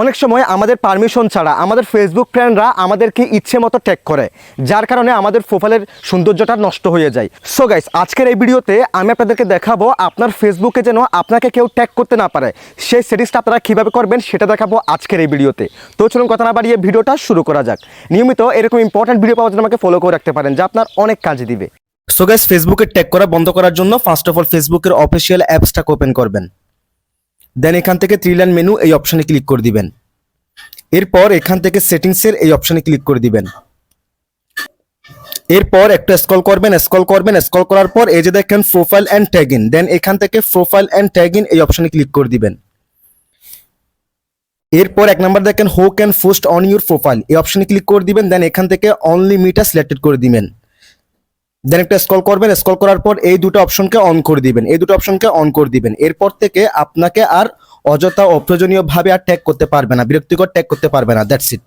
অনেক সময় আমাদের পারমিশন ছাড়া আমাদের ফেসবুক ফ্রেন্ডরা আমাদেরকে ইচ্ছে মতো ট্যাগ করে, যার কারণে আমাদের প্রোফাইলের সৌন্দর্যটা নষ্ট হয়ে যায়। সো গাইস আজকের এই ভিডিওতে আমি আপনাদেরকে দেখাবো আপনার ফেসবুকে যেন আপনাকে কেউ ট্যাগ করতে না পারে। সেই সেটিংসটা আপনারা কীভাবে করবেন সেটা দেখাবো আজকের এই ভিডিওতে তো। চলুন কথা না বাড়িয়ে ভিডিওটা শুরু করা যাক। নিয়মিত এরকম ইম্পর্ট্যান্ট ভিডিও পাওয়ার জন্য আমাকে ফলো করে রাখতে পারেন, যা আপনার অনেক কাজে দিবে। সো গাইস ফেসবুকে ট্যাগ করা বন্ধ করার জন্য ফার্স্ট অফ অল ফেসবুকের অফিসিয়াল অ্যাপসটাকে ওপেন করবেন। দেন এখান থেকে থ্রি লাইন মেনু এই অপশানে ক্লিক করে দিবেন। এরপর এখান থেকে সেটিংসের এই অপশানে ক্লিক করে দিবেন। এরপর একটু স্কল করবেন স্ক্রল করবেন স্ক্রল করার পর এই যে দেখেন profile and tag in then এখান থেকে প্রোফাইল অ্যান্ড ট্যাগ ইন এই অপশানে ক্লিক করে দিবেন। এরপর এক নাম্বার দেখেন who can post on your profile এই অপশানে ক্লিক করে দিবেন দেন এখান থেকে অনলি মিটা সিলেক্টেড করে দিবেন। দেন একটা স্ক্রল করবেন স্কল করার পর এই দুটো অপশনকে অন করে দিবেন। এই দুটো অপশনকে অন করে দিবেন। এরপর থেকে আপনাকে আর অযথা অপ্রয়োজনীয়ভাবে আর ট্যাগ করতে পারবে না, বিরক্তিকর ট্যাগ করতে পারবে না দ্যাটস ইট